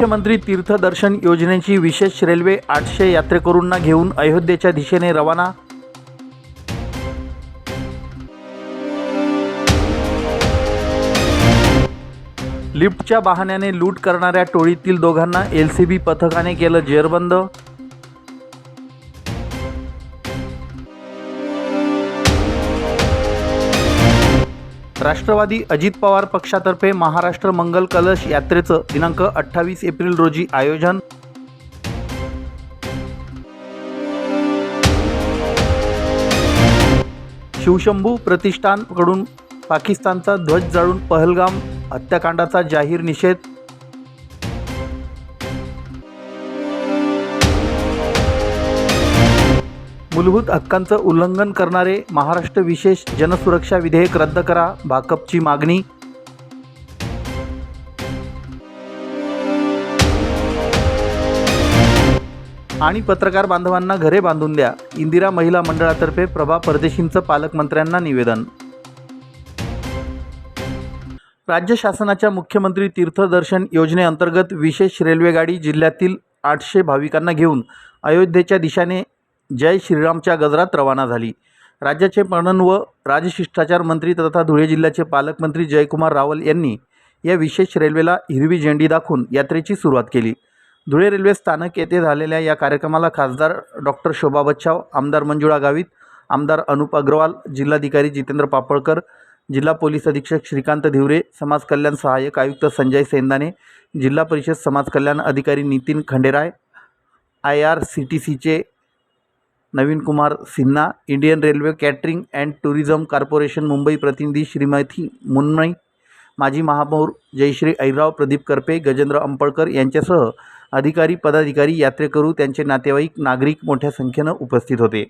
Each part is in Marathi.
मुख्यमंत्री तीर्थदर्शन योजनेची विशेष रेल्वे आठशे यात्रेकरूंना घेऊन अयोध्येच्या दिशेने रवाना लिफ्टच्या बहाण्याने लूट करणाऱ्या टोळीतील दोघांना एल सी बी पथकाने केलं जेरबंद राष्ट्रवादी अजित पवार पक्षातर्फे महाराष्ट्र मंगल कलश यात्रेचं दिनांक अठ्ठावीस एप्रिल रोजी आयोजन. शिवशंभू प्रतिष्ठानकडून पाकिस्तानचा ध्वज जाळून पहलगाम हत्याकांडाचा जाहीर निषेध. मूलभूत हक्कांचं उल्लंघन करणारे महाराष्ट्र विशेष जनसुरक्षा विधेयक रद्द करा भाकपची मागणी. आणि पत्रकार बांधवांना घरे बांधून द्या. इंदिरा महिला मंडळातर्फे प्रभा परदेशींचं पालकमंत्र्यांना निवेदन. राज्य शासनाच्या मुख्यमंत्री तीर्थदर्शन योजनेअंतर्गत विशेष रेल्वेगाडी जिल्ह्यातील आठशे भाविकांना घेऊन अयोध्येच्या दिशेने जय श्रीरामच्या गजरात रवाना झाली. राज्याचे पणन व राजशिष्टाचार मंत्री तथा धुळे जिल्ह्याचे पालकमंत्री जयकुमार रावल यांनी या विशेष रेल्वेला हिरवी झेंडी दाखवून यात्रेची सुरुवात केली. धुळे रेल्वे स्थानक येथे झालेल्या या कार्यक्रमाला खासदार डॉक्टर शोभा बच्छाव आमदार मंजुळा गावित आमदार अनुप अग्रवाल जिल्हाधिकारी जितेंद्र पापळकर जिल्हा पोलीस अधीक्षक श्रीकांत धिवरे समाज कल्याण सहाय्यक आयुक्त संजय सेंदाने जिल्हा परिषद समाज कल्याण अधिकारी Nitin Khanderai I R C T सीचे Naveen Kumar Sinha Indian railway catering and tourism corporation Mumbai प्रतिनिधी श्रीमती मुन्मई माजी महापौर जयश्री ऐराव प्रदीप करपे गजेंद्र अंपळकर यांच्यासह अधिकारी पदाधिकारी यात्रेकरू त्यांचे नातेवाईक नागरिक मोठ्या संख्येनं उपस्थित होते.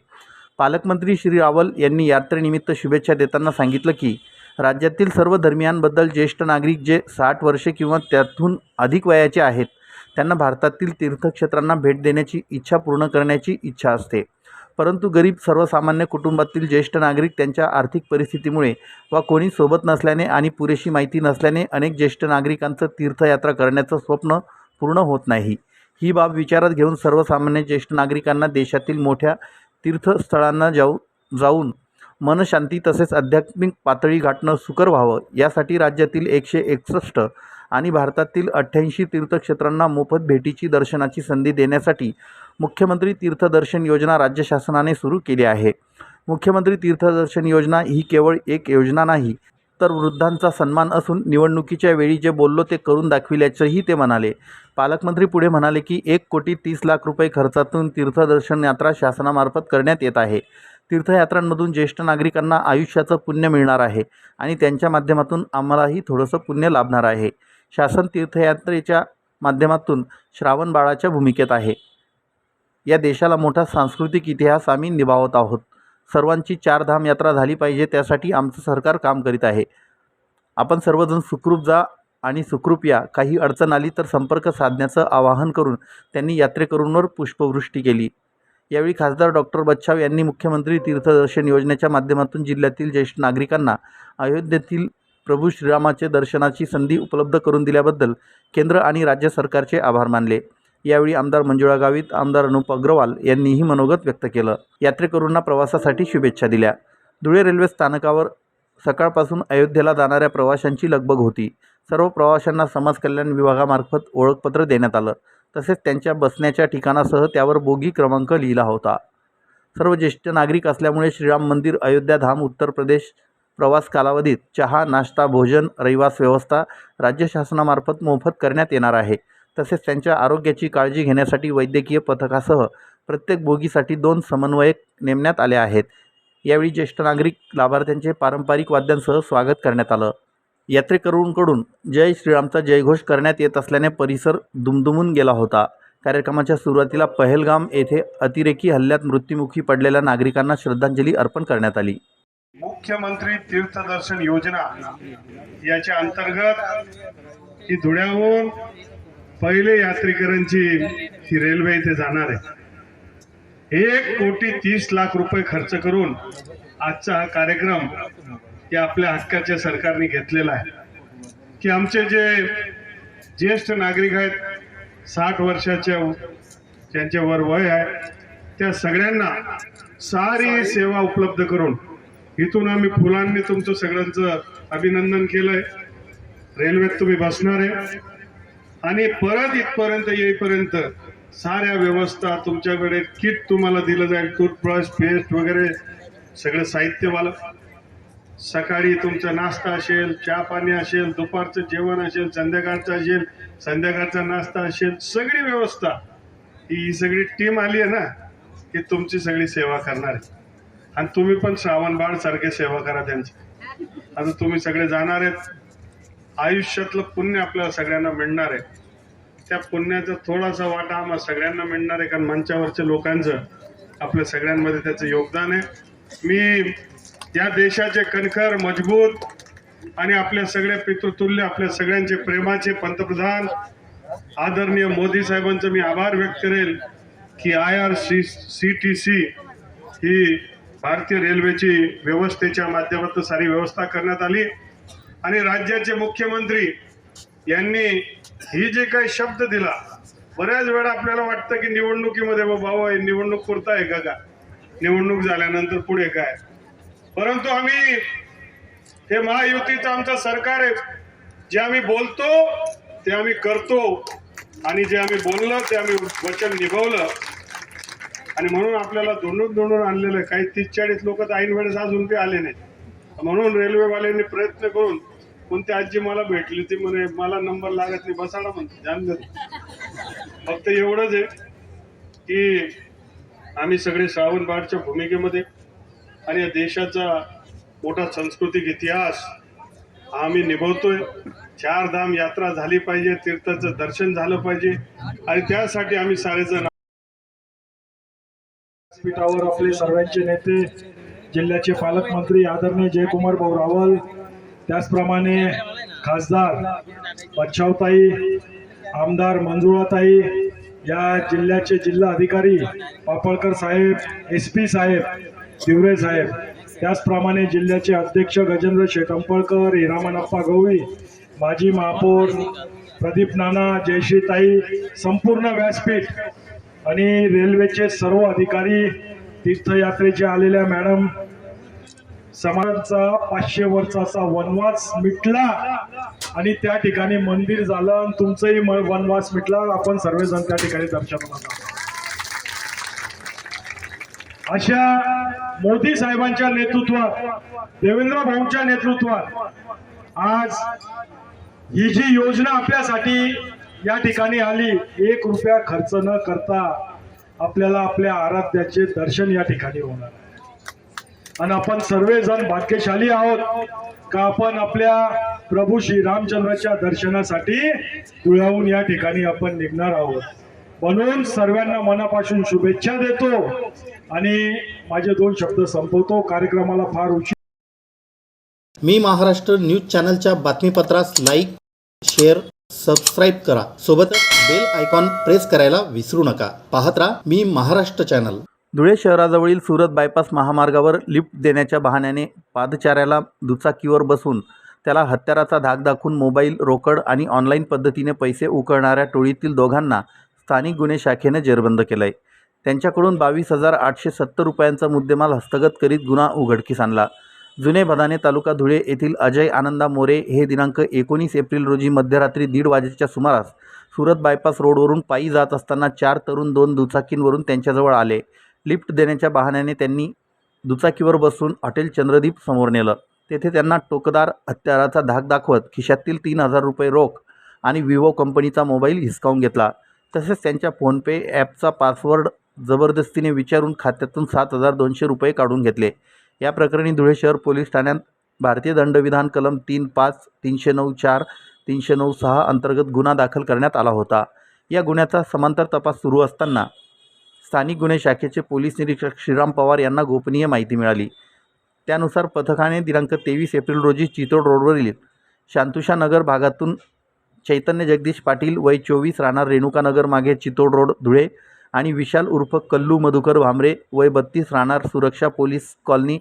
पालकमंत्री श्री रावल यांनी यात्रेनिमित्त शुभेच्छा देताना सांगितलं की राज्यातील सर्व धर्मियांबद्दल ज्येष्ठ नागरिक जे साठ वर्षे किंवा त्यातून अधिक वयाचे आहेत त्यांना भारतातील तीर्थक्षेत्रांना भेट देण्याची इच्छा पूर्ण करण्याची इच्छा असते. परंतु गरीब सर्वसामान्य कुटुंबातील ज्येष्ठ नागरिक त्यांच्या आर्थिक परिस्थितीमुळे वा कोणी सोबत नसल्याने आणि पुरेशी माहिती नसल्याने अनेक ज्येष्ठ नागरिकांचं तीर्थयात्रा करण्याचं स्वप्न पूर्ण होत नाही. ही बाब विचारात घेऊन सर्वसामान्य ज्येष्ठ नागरिकांना देशातील मोठ्या तीर्थस्थळांना जाऊ जाऊन मनशांती तसेच आध्यात्मिक पातळी गाठणं सुकर व्हावं. यासाठी राज्यातील एकशे एकसष्ट आणि भारतातील अठ्ठ्याऐंशी तीर्थक्षेत्रांना मोफत भेटीची दर्शनाची संधी देण्यासाठी मुख्यमंत्री तीर्थदर्शन योजना राज्य शासनाने सुरू केली आहे. मुख्यमंत्री तीर्थदर्शन योजना ही केवळ एक योजना नाही तर वृद्धांचा सन्मान असून निवडणुकीच्या वेळी जे बोललो ते करून दाखविल्याचंही ते म्हणाले. पालकमंत्री पुढे म्हणाले की एक कोटी तीस लाख रुपये खर्चातून तीर्थदर्शन यात्रा शासनामार्फत करण्यात येत आहे. तीर्थयात्रांमधून ज्येष्ठ नागरिकांना आयुष्याचं पुण्य मिळणार आहे आणि त्यांच्या माध्यमातून आम्हालाही थोडंसं पुण्य लाभणार आहे. शासन तीर्थयात्रेच्या माध्यमातून श्रावण बाळाच्या भूमिकेत आहे. या देशाला मोठा सांस्कृतिक इतिहास आम्ही निभावत आहोत. सर्वांची चारधाम यात्रा झाली पाहिजे त्यासाठी आमचं सरकार काम करीत आहे. आपण सर्वजण सुखरूप जा आणि सुखरूप या. काही अडचण आली तर संपर्क साधण्याचं आवाहन करून त्यांनी यात्रेकरूंवर पुष्पवृष्टी केली. यावेळी खासदार डॉक्टर बच्छाव यांनी मुख्यमंत्री तीर्थदर्शन योजनेच्या माध्यमातून जिल्ह्यातील ज्येष्ठ नागरिकांना अयोध्येतील प्रभू श्रीरामाचे दर्शनाची संधी उपलब्ध करून दिल्याबद्दल केंद्र आणि राज्य सरकारचे आभार मानले. यावेळी आमदार मंजुळा गावित आमदार अनुप अग्रवाल यांनीही मनोगत व्यक्त केलं. यात्रेकरूंना प्रवासासाठी शुभेच्छा दिल्या. धुळे रेल्वे स्थानकावर सकाळपासून अयोध्येला जाणाऱ्या प्रवाशांची लगबग होती. सर्व प्रवाशांना समाज कल्याण विभागामार्फत ओळखपत्र देण्यात आलं. तसेच त्यांच्या बसण्याच्या ठिकाणासह त्यावर बोगी क्रमांक लिहिला होता. सर्व ज्येष्ठ नागरिक असल्यामुळे श्रीराम मंदिर अयोध्या धाम उत्तर प्रदेश प्रवास कालावधीत चहा नाश्ता भोजन रहिवास व्यवस्था राज्य शासनामार्फत मोफत करण्यात येणार आहे. तसेच त्यांच्या आरोग्याची काळजी घेण्यासाठी वैद्यकीय पथकासह प्रत्येक बोगीसाठी दोन समन्वयक नेमण्यात आले आहेत. यावेळी ज्येष्ठ नागरिक लाभार्थ्यांचे पारंपरिक वाद्यांसह स्वागत करण्यात आलं. यात्रेकरूंकडून जय श्रीरामचा जयघोष करण्यात येत असल्याने परिसर दुमदुमून गेला होता. कार्यक्रमाच्या सुरुवातीला पहलगाम येथे अतिरेकी हल्ल्यात मृत्युमुखी पडलेल्या नागरिकांना श्रद्धांजली अर्पण करण्यात आली. मुख्यमंत्री तीर्थदर्शन योजना याच्या अंतर्गत ही धुळ्याहून पहिले यात्रेकरांची ही रेल्वे इथे जाणार आहे. एक कोटी तीस लाख रुपये खर्च करून आजचा हा कार्यक्रम या आपल्या हक्काच्या सरकारने घेतलेला आहे. की आमचे जे ज्येष्ठ नागरिक आहेत साठ वर्षाच्या ज्यांच्या वर वय आहे त्या सगळ्यांना सारी सेवा उपलब्ध करून इथून आम्ही फुलांनी तुमचं सगळ्यांचं अभिनंदन केलंय. रेल्वेत तुम्ही बसणार आहे. आणि परत इथपर्यंत येईपर्यंत साऱ्या व्यवस्था तुमच्याकडे किट तुम्हाला दिलं जाईल टूथब्रश पेस्ट वगैरे सगळं साहित्यवालं. सकाळी तुमचा नाश्ता असेल चहा पाणी असेल दुपारचं जेवण असेल संध्याकाळचं असेल संध्याकाळचा नाश्ता असेल सगळी व्यवस्था. ही सगळी टीम आली आहे ना की तुमची सगळी सेवा करणार आहे. आणि तुम्ही पण श्रावण बाळ सारखे सेवा करा त्यांची. आता तुम्ही सगळे जाणार आहेत आयुष्यातलं पुण्य आपल्याला सगळ्यांना मिळणार आहे. त्या पुण्याचा थोडासा वाटा आम्हाला सगळ्यांना मिळणार आहे कारण मंचावरच्या लोकांचं आपल्या सगळ्यांमध्ये त्याचं योगदान आहे. मी या देशाचे कणखर मजबूत आणि आपल्या सगळ्या पितृतुल्य आपल्या सगळ्यांचे प्रेमाचे पंतप्रधान आदरणीय मोदी साहेबांचं मी आभार व्यक्त करेल की I R C C T C ही भारतीय रेल्वेची व्यवस्थेच्या माध्यमातून सारी व्यवस्था करण्यात आली. आणि राज्याचे मुख्यमंत्री यांनी ही जे काही शब्द दिला बऱ्याच वेळा आपल्याला वाटतं की निवडणुकीमध्ये बाबा निवडणूक पुरता आहे का का? निवडणूक झाल्यानंतर पुढे काय? परंतु आम्ही हे महायुतीचं आमचं सरकार आहे. जे आम्ही बोलतो ते आम्ही करतो. आणि जे आम्ही बोललं ते आम्ही वचन निभावलं. आणि म्हणून आपल्याला धुंडून धुंडून आणलेलं आहे. काही तीस चाळीस लोक तर ऐन वेळेस अजून ते आले नाही म्हणून रेल्वेवाल्यांनी प्रयत्न करून कोणती आजी मला भेटली ती म्हणे मला नंबर लागत नाही बसाडा म्हणते जाण दे. फक्त एवढंच आहे की आम्ही सगळे श्रावण बाळच्या भूमिकेमध्ये आणि या देशाचा मोठा सांस्कृतिक इतिहास आम्ही निभवतोय चार धाम यात्रा झाली पाहिजे तीर्थाचं दर्शन झालं पाहिजे आणि त्यासाठी आम्ही सारेजण व्यासपीठावर आपले सर्वांचे नेते जिल्ह्याचे पालकमंत्री आदरणीय जयकुमार भाऊ रावल त्याचप्रमाणे खासदार पच्छावताई आमदार मंजुळाताई या जिल्ह्याचे जिल्हा अधिकारी पापळकर साहेब एस पी साहेब दिवरे साहेब त्याचप्रमाणे जिल्ह्याचे अध्यक्ष गजेंद्र शेटंपळकर हिरामनप्पा गवळी माजी महापौर प्रदीप नाना जयश्रीताई संपूर्ण व्यासपीठ आणि रेल्वेचे सर्व अधिकारी तीर्थयात्रेचे आलेल्या मॅडम समाजाचा पाचशे वर्षाचा वनवास मिटला आणि त्या ठिकाणी मंदिर झालं आणि तुमचंही म- वनवास मिटला. आपण सर्वजण त्या ठिकाणी दर्शनाला अशा मोदी साहेबांच्या नेतृत्वात देवेंद्र भाऊंच्या नेतृत्वात आज ही जी योजना आपल्यासाठी या ठिकाणी आली एक रुपया खर्च न करता आपल्याला आपल्या आराध्याचे दर्शन या ठिकाणी होणार आणि आपण सर्वजण भाग्यशाली आहोत का आपण आपल्या प्रभू श्री रामचंद्राच्या दर्शनासाठी तुळाहून या ठिकाणी आपण निघणार आहोत. म्हणून सर्वांना मनापासून शुभेच्छा देतो आणि माझे दोन शब्द संपवतो. कार्यक्रमाला फार उशीर. मी महाराष्ट्र न्यूज चॅनलच्या बातमीपत्रास लाईक शेअर सबस्क्राईब करा. सोबतच बेल आयकॉन प्रेस करायला विसरू नका. पाहत राहा मी महाराष्ट्र चॅनल. धुळे शहराजवळील सुरत बायपास महामार्गावर लिफ्ट देण्याच्या बहाण्याने पादचाऱ्याला दुचाकीवर बसून त्याला हत्याराचा धाक दाखवून मोबाईल रोकड आणि ऑनलाईन पद्धतीने पैसे उकळणाऱ्या टोळीतील दोघांना स्थानिक गुन्हे शाखेने जेरबंद केलं आहे त्यांच्याकडून बावीस हजार आठशे सत्तर रुपयांचा मुद्देमाल हस्तगत करीत गुन्हा उघडकीस आणला. जुने भदाने तालुका धुळे येथील अजय आनंदा मोरे हे दिनांक एकोणीस एप्रिल रोजी मध्यरात्री दीड वाजेच्या सुमारास सुरत बायपास रोडवरून पायी जात असताना चार तरुण दोन दुचाकींवरून त्यांच्याजवळ आले. लिफ्ट देण्याच्या बहाण्याने त्यांनी दुचाकीवर बसून हॉटेल चंद्रदीप समोर नेलं. तेथे त्यांना टोकदार हत्याराचा धाक दाखवत खिशातील तीन हजार रुपये रोख आणि विवो कंपनीचा मोबाईल हिसकावून घेतला. तसेच त्यांच्या फोनपे ॲपचा पासवर्ड जबरदस्तीने विचारून खात्यातून सात हजार दोनशे रुपये काढून घेतले. या प्रकरणी धुळे शहर पोलीस ठाण्यात भारतीय दंडविधान कलम तीन पाच तीनशे नऊ चार तीनशे नऊ सहा अंतर्गत गुन्हा दाखल करण्यात आला होता. या गुन्ह्याचा समांतर तपास सुरू असताना स्थानिक गुन्हे शाखेचे पोलीस निरीक्षक श्रीराम पवार यांना गोपनीय माहिती मिळाली. त्यानुसार पथकाने दिनांक तेवीस एप्रिल रोजी चितोड रोडवरील शांतुषा नगर भागातून चैतन्य जगदीश पाटील वय चोवीस राहणार रेणुकानगर मागे चितोड रोड धुळे आणि विशाल उर्फ कल्लू मधुकर भांबरे वय बत्तीस राहणार सुरक्षा police colony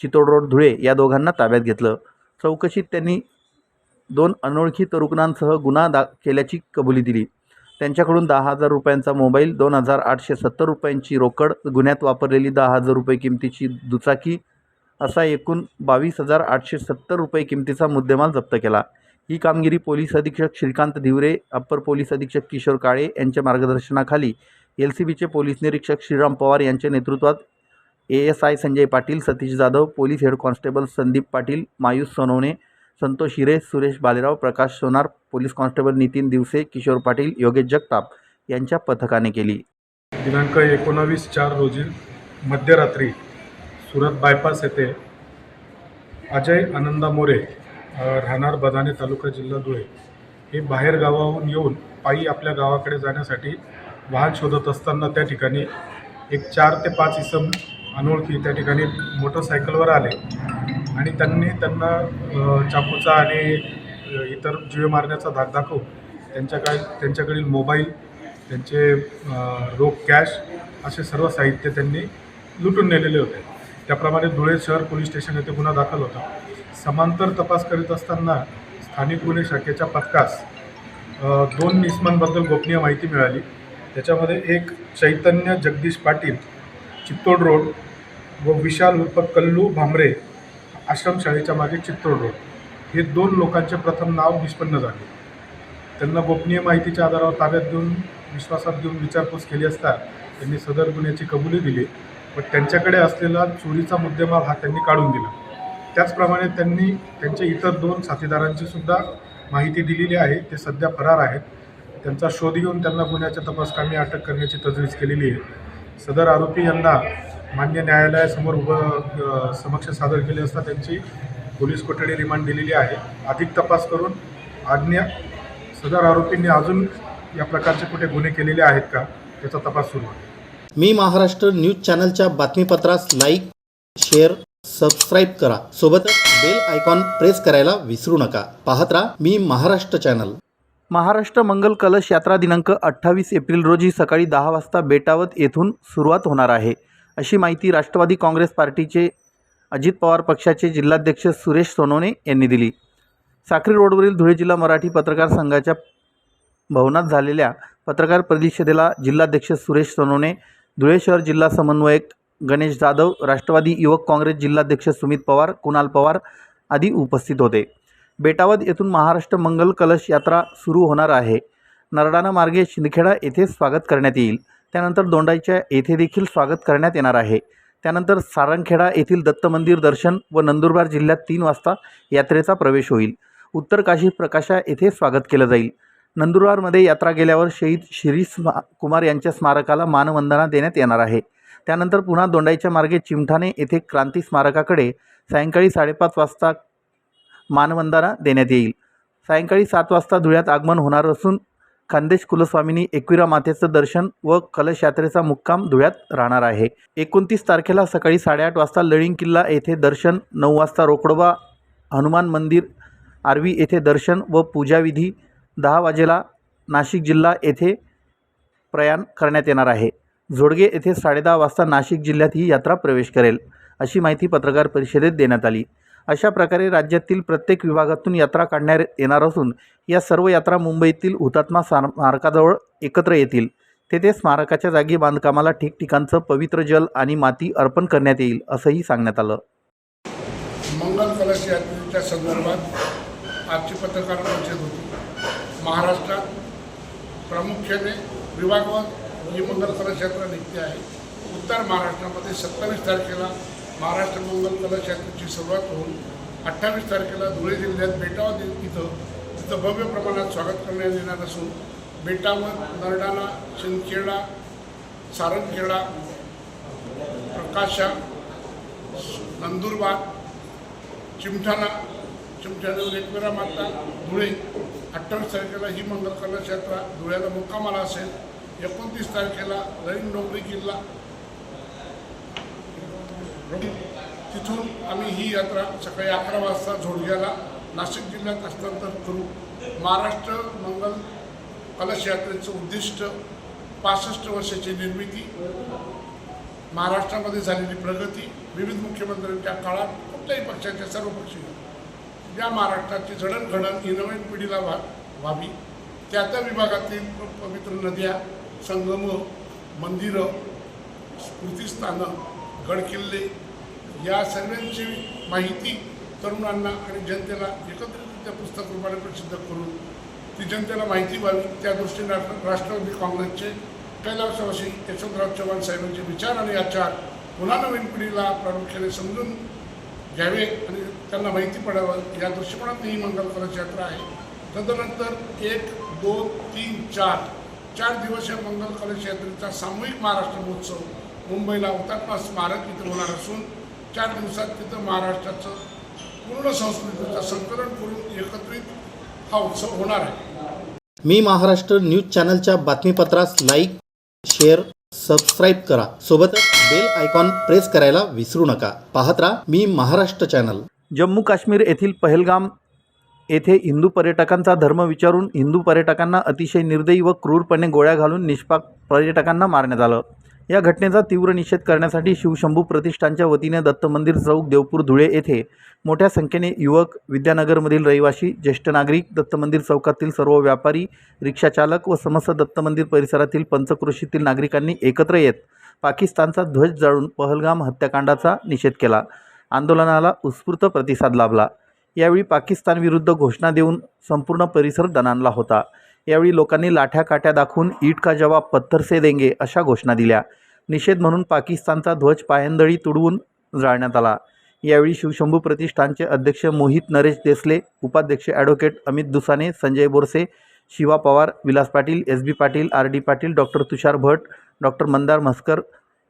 Chitod road Dhule या दोघांना ताब्यात घेतलं. चौकशीत त्यांनी दोन अनोळखी तरुणांसह गुन्हा दा केल्याची कबुली दिली. त्यांच्याकडून दहा हजार रुपयांचा मोबाईल दोन हजार आठशे सत्तर रुपयांची रोकड गुन्ह्यात वापरलेली दहा हजार रुपये किमतीची दुचाकी असा एकूण बावीस हजार आठशे सत्तर रुपये किमतीचा मुद्देमाल जप्त केला. ही कामगिरी पोलीस अधीक्षक श्रीकांत धिवरे अप्पर पोलीस अधीक्षक किशोर काळे यांच्या मार्गदर्शनाखाली एल सी बीचे पोलीस निरीक्षक श्रीराम पवार यांच्या नेतृत्वात A S I Sanjay Patil Satish Jadhav police head constable Sandeep Patil मायूस सोनवणे संतोष हिरे सुरेश बालेराव प्रकाश सोनार पोलीस कॉन्स्टेबल नितीन दिवसे किशोर पाटील योगेश जगताप यांच्या पथकाने केली. दिनांक एकोणावीस चार रोजी मध्यरात्री सुरत बायपास येथे अजय आनंदा मोरे राहणार बदाने तालुका जिल्हा धुळे हे बाहेर गावाहून येऊन पायी आपल्या गावाकडे जाण्यासाठी वाहन शोधत असताना त्या ठिकाणी एक चार ते पाच इसम अनोळखी त्या ठिकाणी मोटरसायकलवर आले. आणि त्यांनी त्यांना चाकूचा आणि इतर जीवे मारण्याचा धाक दाखवून त्यांच्याकडे त्यांच्याकडील मोबाईल त्यांचे रोख कॅश असे सर्व साहित्य त्यांनी लुटून नेलेले होते. त्याप्रमाणे धुळे शहर पोलीस स्टेशन येथे गुन्हा दाखल होता. समांतर तपास करीत असताना स्थानिक गुन्हे शाखेच्या पथकास दोन इसमांबद्दल गोपनीय माहिती मिळाली. त्याच्यामध्ये एक चैतन्य जगदीश पाटील चित्तोड रोड व विशाल उर्फ कल्लू भांबरे आश्रमशाळेच्या मागे चित्तोड रोड हे दोन लोकांचे प्रथम नाव निष्पन्न झाले. त्यांना गोपनीय माहितीच्या आधारावर ताब्यात घेऊन विश्वासात घेऊन विचारपूस केली असता त्यांनी सदर गुन्ह्याची कबुली दिली पण त्यांच्याकडे असलेला चोरीचा मुद्देमाल हा त्यांनी काढून दिला. त्याचप्रमाणे त्यांनी त्यांच्या इतर दोन साथीदारांची सुद्धा माहिती दिलेली आहे ते सध्या फरार आहेत. त्यांचा शोध घेऊन त्यांना गुन्ह्याच्या तपासकामी अटक करण्याची तजवीज केलेली आहे. सदर आरोपी यांना मान्य न्यायालयासमोर उभं समक्ष सादर केले असता त्यांची पोलीस कोठडी रिमांड दिलेली आहे. अधिक तपास करून आज्ञा सदर आरोपींनी अजून या प्रकारचे कुठे गुन्हे केलेले आहेत का त्याचा तपास सुरू आहे. मी महाराष्ट्र न्यूज चॅनलच्या बातमीपत्रास लाईक शेअर सबस्क्राईब करा. सोबतच बेल आयकॉन प्रेस करायला विसरू नका. पाहत राहा मी महाराष्ट्र चॅनल. महाराष्ट्र मंगल कलश यात्रा दिनांक अठ्ठावीस एप्रिल रोजी सकाळी दहा वाजता बेटावत येथून सुरुवात होणार आहे. अशी माहिती राष्ट्रवादी काँग्रेस पार्टीचे अजित पवार पक्षाचे जिल्हाध्यक्ष सुरेश सोनवणे यांनी दिली. साक्री रोडवरील धुळे जिल्हा मराठी पत्रकार संघाच्या भवनात झालेल्या पत्रकार परिषदेला जिल्हाध्यक्ष सुरेश सोनवणे धुळे शहर जिल्हा समन्वयक गणेश जाधव राष्ट्रवादी युवक काँग्रेस जिल्हाध्यक्ष सुमित पवार कुणाल पवार आदी उपस्थित होते. बेटावद येथून महाराष्ट्र मंगल कलश यात्रा सुरू होणार आहे. नरडाणा मार्गे शिंदखेडा येथे स्वागत करण्यात येईल. त्यानंतर दोंडाईच्या येथे देखील स्वागत करण्यात येणार आहे. त्यानंतर सारंगखेडा येथील दत्त मंदिर दर्शन व नंदुरबार जिल्ह्यात तीन वाजता यात्रेचा प्रवेश होईल. उत्तर काशी प्रकाशा येथे स्वागत केलं जाईल. नंदुरबारमध्ये यात्रा गेल्यावर शहीद श्री स्मा कुमार यांच्या स्मारकाला मानवंदना देण्यात येणार आहे. त्यानंतर पुन्हा दोंडाईच्या मार्गे चिमठाणे येथे क्रांती स्मारकाकडे सायंकाळी साडेपाच वाजता मानवंदना देण्यात येईल. सायंकाळी सात वाजता धुळ्यात आगमन होणार असून खानदेश कुलस्वामिनी एकविरा मातेचं दर्शन व कलश यात्रेचा मुक्काम धुळ्यात राहणार आहे. एकोणतीस तारखेला सकाळी साडेआठ वाजता लळिंग किल्ला येथे दर्शन नऊ वाजता रोकडोबा हनुमान मंदिर आर्वी येथे दर्शन व पूजाविधी दहा वाजेला नाशिक जिल्हा येथे प्रयाण करण्यात येणार आहे. झोडगे येथे साडेदहा वाजता नाशिक जिल्ह्यात ही यात्रा प्रवेश करेल अशी माहिती पत्रकार परिषदेत देण्यात आली. अशा प्रकारे राज्यातील प्रत्येक विभागातून यात्रा काढण्यात येणार असून या सर्व यात्रा मुंबईतील हुतात्मा स्मारकाजवळ एकत्र येतील. तेथे स्मारकाच्या जागी बांधकामाला ठिकठिकाणचं पवित्र जल आणि माती अर्पण करण्यात येईल असंही सांगण्यात आलं. मंगल कलश यात्रेच्या संदर्भात आजची पत्रकार परिषद होती. महाराष्ट्रात प्रामुख्याने विभागवार ही मंगल कलश यात्रा निघते आहे. उत्तर महाराष्ट्रामध्ये सत्तावीस तारखेला महाराष्ट्र मंगल कला शाखेची सुरुवात होऊन अठ्ठावीस तारखेला धुळे जिल्ह्यात बेटावद इथं तिथं भव्य प्रमाणात स्वागत करण्यात येणार असून बेटावर नरडाणा शिंदखेडा सारंगखेडा प्रकाशा नंदुरबार चिमठाणा चिमठाण्यावर एकवेरा माता धुळे. अठ्ठावीस तारखेला ही मंगल कला यात्रा धुळ्याला मुक्कामाला असेल. एकोणतीस तारखेला लईन डोंगरी किल्ला तिथून आम्ही ही यात्रा सकाळी अकरा वाजता झोडग्याला नाशिक जिल्ह्यात हस्तांतर करू. महाराष्ट्र मंगल कलश यात्रेचं उद्दिष्ट पासष्ट वर्षाची निर्मिती महाराष्ट्रामध्ये झालेली प्रगती विविध मुख्यमंत्र्यांच्या काळात कुठल्याही पक्षाच्या सर्व पक्षीय या महाराष्ट्राची जडणघडण ही नवीन पिढीला व्हा व्हावी. त्या त्या विभागातील पवित्र नद्या संगम मंदिरं स्मृतिस्थानं गडकिल्ले या सर्वांची माहिती तरुणांना आणि जनतेला एकत्रितरित्या पुस्तक रूपाने प्रसिद्ध करून ती जनतेला माहिती व्हावी त्या दृष्टीने राष्ट्रवादी काँग्रेसचे कैलासवासी यशवंतराव चव्हाण साहेबांचे विचार आणि आचार पुन्हा नवीन पिढीला प्रामुख्याने समजून घ्यावे आणि त्यांना माहिती पडावं या दृष्टिकोनातून ही मंगल यात्रा आहे. तदनंतर एक दोन तीन चार चार दिवस या मंगल कलश यात्रेचा सामूहिक महाराष्ट्र महोत्सव मुंबईला हुतात्मा स्मारक इथे होणार असून चार दिवसात तिथं महाराष्ट्राचं पूर्ण संस्कृतीचं संकलन करून एकत्रित हा उत्सव होणार आहे. मी महाराष्ट्र न्यूज चॅनलच्या बातमीपत्रास लाईक शेअर सबस्क्राईब करा. सोबतच बेल आयकॉन प्रेस करायला विसरू नका. पाहत राहा मी महाराष्ट्र चॅनल. जम्मू काश्मीर येथील पहलगाम येथे हिंदू पर्यटकांचा धर्म विचारून हिंदू पर्यटकांना अतिशय निर्दयी व क्रूरपणे गोळ्या घालून निष्पाक पर्यटकांना मारण्यात आलं. या घटनेचा तीव्र निषेध करण्यासाठी शिवशंभू प्रतिष्ठानच्या वतीने दत्त मंदिर चौक देवपूर धुळे येथे मोठ्या संख्येने युवक विद्यानगरमधील रहिवासी ज्येष्ठ नागरिक दत्त मंदिर चौकातील सर्व व्यापारी रिक्षाचालक व समस्त दत्त मंदिर परिसरातील पंचक्रोशीतील नागरिकांनी एकत्र येत पाकिस्तानचा ध्वज जाळून पहलगाम हत्याकांडाचा निषेध केला. आंदोलनाला उत्स्फूर्त प्रतिसाद लाभला. यावेळी पाकिस्तानविरुद्ध घोषणा देऊन संपूर्ण परिसर दणाणला होता. यावेळी लोकांनी लाठ्या काठ्या दाखवून ईट का जवाब पत्थर से देंगे अशा घोषणा दिल्या. निषेध म्हणून पाकिस्तानचा ध्वज पायंदळी तुडवून जाळण्यात आला. यावेळी शिवशंभू प्रतिष्ठानचे अध्यक्ष मोहित नरेश देसले उपाध्यक्ष advocate Amit Dusane Sanjay Borse Shiva Pawar Vilas Patil S B Patil R D Patil doctor Tushar Bhat doctor Mandar Mhaskar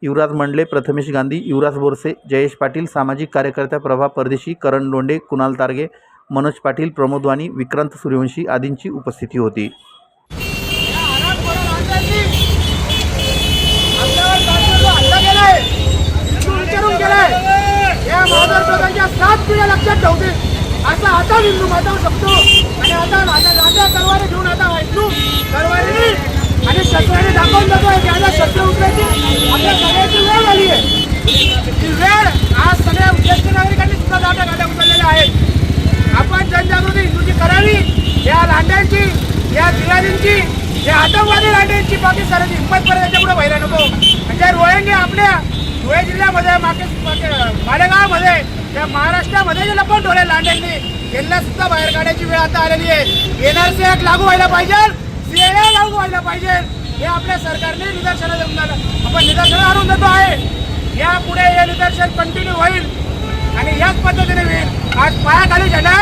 Yuvraj Mandale Prathamesh Gandhi Yuvraj Borse Jayesh Patil सामाजिक कार्यकर्त्या प्रभा परदेशी करण लोंडे कुणाल तारगे मनोज पाटील प्रमोद वाणी विक्रांत सूर्यवंशी आदींची उपस्थिती होती. सात पिढ्या लक्षात आता हिंदू मातावू शकतो आणि आता राजा राजा घेऊन आता हिंदू आणि शस्त्राने दाखवून जातोय की आता शस्त्र आपल्या सगळ्याची वेळ आली आहे वेळ आज सगळ्या ज्येष्ठ नागरिकांनी सुद्धा दाटा गाड्या उचललेल्या आहेत आपण जनजागृती हिंदूची करावी या लांड्यांची या हे आतंकवादी लांड्यांची पाकिस्तानाची हिंमत पर्यंत याच्यापुढे व्हायला नको. म्हणजे रोहिंग्या आपल्या धुळे जिल्ह्यामध्ये मागे मालेगावमध्ये या महाराष्ट्रामध्ये जे लपवून ठेवले लांड्यांनी यांना सुद्धा बाहेर काढायची वेळ आता आलेली आहे. एनआरसी ऍक्ट लागू व्हायला पाहिजे सीएए लागू व्हायला पाहिजे. हे आपल्या सरकारने निदर्शनाला देऊन झालं आपण निदर्शन आणून देतो आहे. यापुढे हे निदर्शन कंटिन्यू होईल आणि याच पद्धतीने होईल. आज पायाखाली झेंडा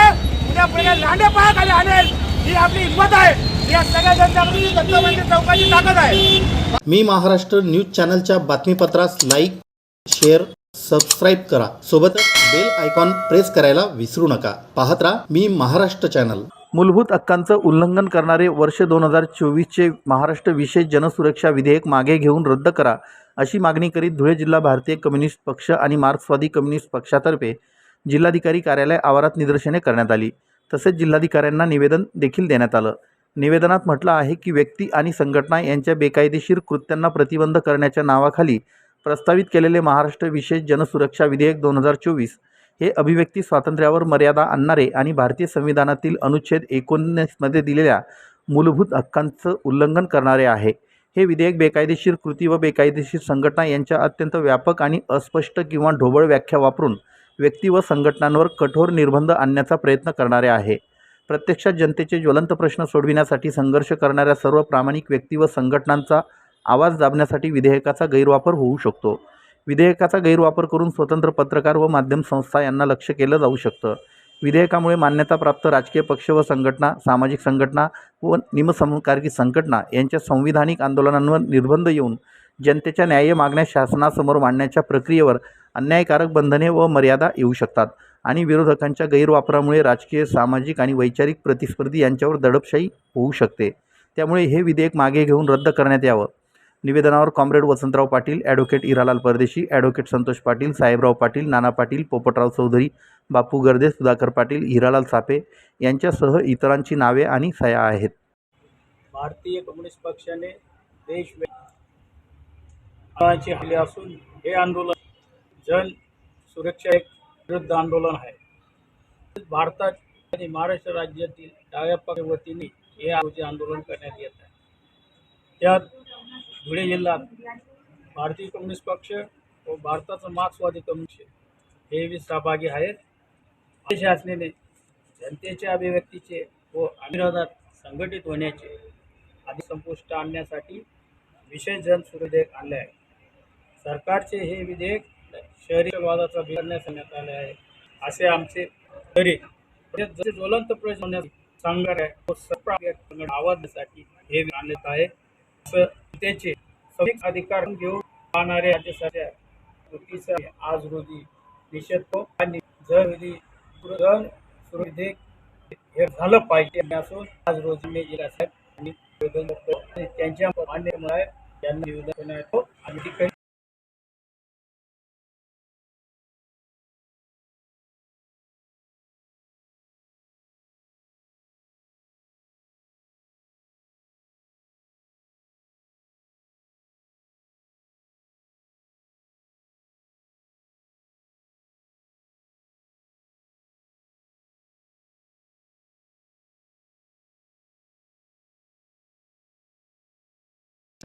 उद्या पुढे लांडे पायाखाली आणेल ही आपली हिंमत आहे. या सगळ्या दत्तमंदिर चौकाची ताकद आहे. मी महाराष्ट्र न्यूज चॅनलच्या बातमीपत्रास लाईक शेअर सबस्क्राईब करा. सोबतच बेल आयकॉन प्रेस करायला विसरू नका. पाहत राहा मी महाराष्ट्र चॅनल. मूलभूत हक्कांचं उल्लंघन करणारे वर्ष दोन हजार चोवीसचे महाराष्ट्र विशेष जनसुरक्षा विधेयक मागे घेऊन रद्द करा अशी मागणी करीत धुळे जिल्हा भारतीय कम्युनिस्ट पक्ष आणि मार्क्सवादी कम्युनिस्ट पक्षातर्फे जिल्हाधिकारी कार्यालय आवारात निदर्शने करण्यात आली. तसेच जिल्हाधिकाऱ्यांना निवेदन देखील देण्यात आलं. निवेदनात म्हटलं आहे की व्यक्ती आणि संघटना यांच्या बेकायदेशीर कृत्यांना प्रतिबंध करण्याच्या नावाखाली प्रस्तावित केलेले महाराष्ट्र विशेष जनसुरक्षा विधेयक दोन हजार चोवीस हे अभिव्यक्ती स्वातंत्र्यावर मर्यादा आणणारे आणि भारतीय संविधानातील अनुच्छेद एकोणीसमध्ये दिलेल्या मूलभूत हक्कांचं उल्लंघन करणारे आहे. हे विधेयक बेकायदेशीर कृती व बेकायदेशीर संघटना यांच्या अत्यंत व्यापक आणि अस्पष्ट किंवा ढोबळ व्याख्या वापरून व्यक्ती व संघटनांवर कठोर निर्बंध आणण्याचा प्रयत्न करणारे आहे. प्रत्यक्षात जनतेचे ज्वलंत प्रश्न सोडविण्यासाठी संघर्ष करणाऱ्या सर्व प्रामाणिक व्यक्ती व संघटनांचा आवाज दाबण्यासाठी विधेयकाचा गैरवापर होऊ शकतो. विधेयकाचा गैरवापर करून स्वतंत्र पत्रकार व माध्यम संस्था यांना लक्ष केलं जाऊ शकतं. विधेयकामुळे मान्यताप्राप्त राजकीय पक्ष व संघटना सामाजिक संघटना व निमसमकारकी संघटना यांच्या संविधानिक आंदोलनांवर निर्बंध येऊन जनतेच्या न्याय्य मागण्या शासनासमोर मांडण्याच्या प्रक्रियेवर अन्यायकारक बंधने व मर्यादा येऊ शकतात. आणि विरोधकांच्या गैरवापरामुळे राजकीय सामाजिक आणि वैचारिक प्रतिस्पर्धी यांच्यावर दडपशाही होऊ शकते. त्यामुळे हे विधेयक मागे घेऊन रद्द करण्यात यावं. निवेदनावर comrade Vasantrao Patil advocate Iralal Pardeshi advocate Santosh Patil Sahebrao Patil Nana Patil Popatrao Chaudhari Bapu Garde Sudhakar Patil Hiralal Sape यांच्यासह इतरांची नावे आणि सह्या आहेत. भारतीय कम्युनिस्ट पक्षाने देश हल्ले असून हे आंदोलन जन सुरक्षा एक विरुद्ध आंदोलन आहे. भारतात आणि महाराष्ट्र राज्यातील डाव्या पक्ष वतीने हे रोजी आंदोलन करण्यात येत आहे. त्यात धुळे जिल्ह्यात भारतीय कम्युनिस्ट पक्ष व भारताचा मार्क्सवादी कम्युनिस्ट हे बी सहभागी आहेत. शासनाने जनतेच्या अभिव्यक्तीचे व विरोधात संघटित होण्याचे आधी संपुष्ट आणण्यासाठी विशेष जन आणले आहे सरकारचे हे विधेयक शहरी वादाचा करण्यास सांगण्यात आले आहे. असे आमचे तरी जसे ज्वलंत प्रश्न होण्यास सांगणार आहे तो सत्ता आवाजासाठी हे आणत आहे. असं त्याचे सैनिक अधिकार घेऊन पाहणारे राज्य सरकार कृतीचा आज रोजी निषेध आणि जर विधी जर हे झालं पाहिजे असून आज रोजी मी जिल्हा साहेब आणि त्यांच्या मान्य यांना निवेदन करण्यात येतो आणि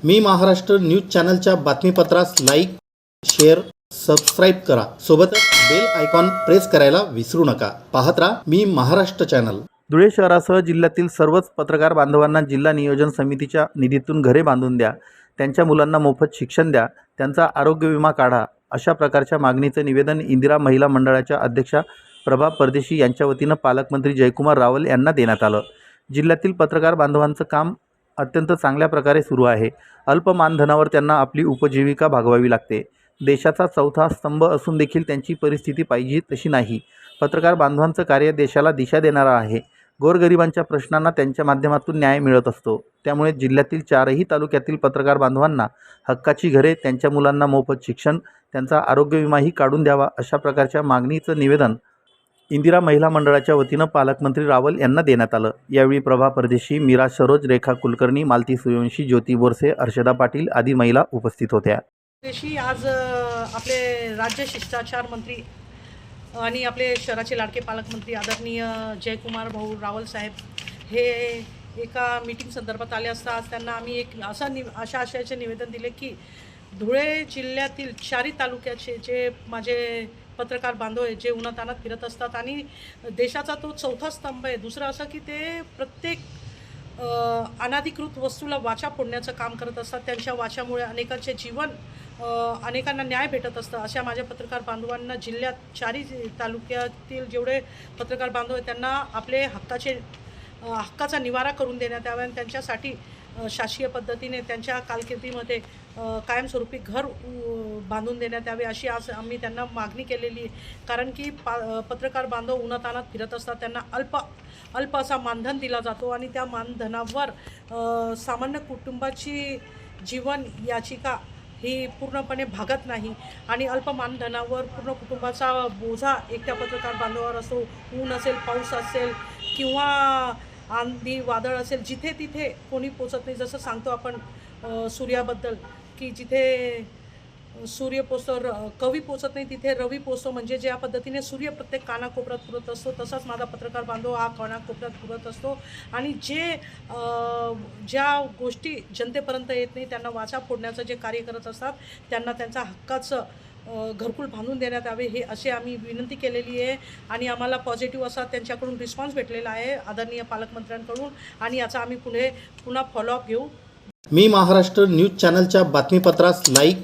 मी महाराष्ट्र न्यूज चॅनलच्या बातमीपत्रास लाईक शेअर सबस्क्राईब करा. सोबतच बेल आयकॉन प्रेस करायला विसरू नका. पाहत राहा मी महाराष्ट्र चॅनल. धुळे शहरासह जिल्ह्यातील सर्वच पत्रकार बांधवांना जिल्हा नियोजन समितीच्या निधीतून घरे बांधून द्या. त्यांच्या मुलांना मोफत शिक्षण द्या. त्यांचा आरोग्य विमा काढा. अशा प्रकारच्या मागणीचं निवेदन इंदिरा महिला मंडळाच्या अध्यक्षा प्रभा परदेशी यांच्या वतीनं पालकमंत्री जयकुमार रावल यांना देण्यात आलं. जिल्ह्यातील पत्रकार बांधवांचं काम अत्यंत चांगल्या प्रकारे सुरू आहे. अल्प मानधनावर त्यांना आपली उपजीविका भागवावी लागते. देशाचा चौथा स्तंभ असून देखील त्यांची परिस्थिती पाहिजे तशी नाही. पत्रकार बांधवांचं कार्य देशाला दिशा देणारं आहे. गोरगरिबांच्या प्रश्नांना त्यांच्या माध्यमातून न्याय मिळत असतो. त्यामुळे जिल्ह्यातील चारही तालुक्यातील पत्रकार बांधवांना हक्काची घरे त्यांच्या मुलांना मोफत शिक्षण त्यांचा आरोग्य विमाही काढून द्यावा अशा प्रकारच्या मागणीचं निवेदन इंदिरा महिला मंडळाच्या वतीनं पालकमंत्री रावल यांना देण्यात आलं. यावेळी प्रभा परदेशी मीरा सरोज रेखा कुलकर्णी मालती सूर्यवंशी ज्योती बोरसे अर्षदा पाटील आदी महिला उपस्थित होत्या. देशी आज आपले राज्य शिष्टाचार मंत्री आणि आपले शहराचे लाडके पालकमंत्री आदरणीय जयकुमार भाऊ रावल साहेब हे एका मीटिंग संदर्भात आले असता आज त्यांना आम्ही एक असा नि अशा आशयाचे निवेदन दिले की धुळे जिल्ह्यातील चारी तालुक्याचे जे माझे पत्रकार बांधव आहेत जे उन्हातानात फिरत असतात आणि देशाचा तो चौथा स्तंभ आहे. दुसरं असं की ते प्रत्येक अनाधिकृत वस्तूला वाचा फोडण्याचं काम करत असतात. त्यांच्या वाचामुळे अनेकांचे जीवन अनेकांना न्याय भेटत असतं. अशा माझ्या पत्रकार बांधवांना जिल्ह्यात चारही तालुक्यातील जेवढे पत्रकार बांधव आहेत त्यांना आपले हक्काचे हक्काचा निवारा करून देण्यात यावा आणि त्यांच्यासाठी शासकीय पद्धतीने त्यांच्या कारकिर्दीमध्ये कायमस्वरूपी घर बांधून देण्यात यावे अशी आज आम्ही त्यांना मागणी केलेली आहे. कारण की पा पत्रकार बांधव उन्हातानात फिरत असतात त्यांना अल्प अल्प असा मानधन दिला जातो आणि त्या मानधनावर सामान्य कुटुंबाची जीवन याचिका ही पूर्णपणे भागत नाही आणि अल्प मानधनावर पूर्ण कुटुंबाचा बोझा एकट्या पत्रकार बांधवावर असो ऊन असेल पाऊस असेल किंवा आंधी वादळ असेल जिथे तिथे कोणी पोचत नाही. जसं सांगतो आपण सूर्याबद्दल की जिथे सूर्य पोचतो र कवी पोचत नाही तिथे रवी पोचतो म्हणजे ज्या पद्धतीने सूर्य प्रत्येक कानाकोपऱ्यात पुरत असतो तसाच माझा पत्रकार बांधव हा कानाकोपऱ्यात पुरत असतो. आणि जे ज्या गोष्टी जनतेपर्यंत येत नाही त्यांना वाचा फोडण्याचं जे कार्य करत असतात त्यांना त्यांचा हक्काचं घरकुल बांधून देण्यात यावे हे असे आम्ही विनंती केलेली आहे. आणि आम्हाला पॉझिटिव्ह असा त्यांच्याकडून रिस्पॉन्स भेटलेला आहे आदरणीय पालकमंत्र्यांकडून. आणि याचा आम्ही पुढे पुन्हा फॉलोअप घेऊ. मी महाराष्ट्र न्यूज चॅनलच्या बातमीपत्रास लाईक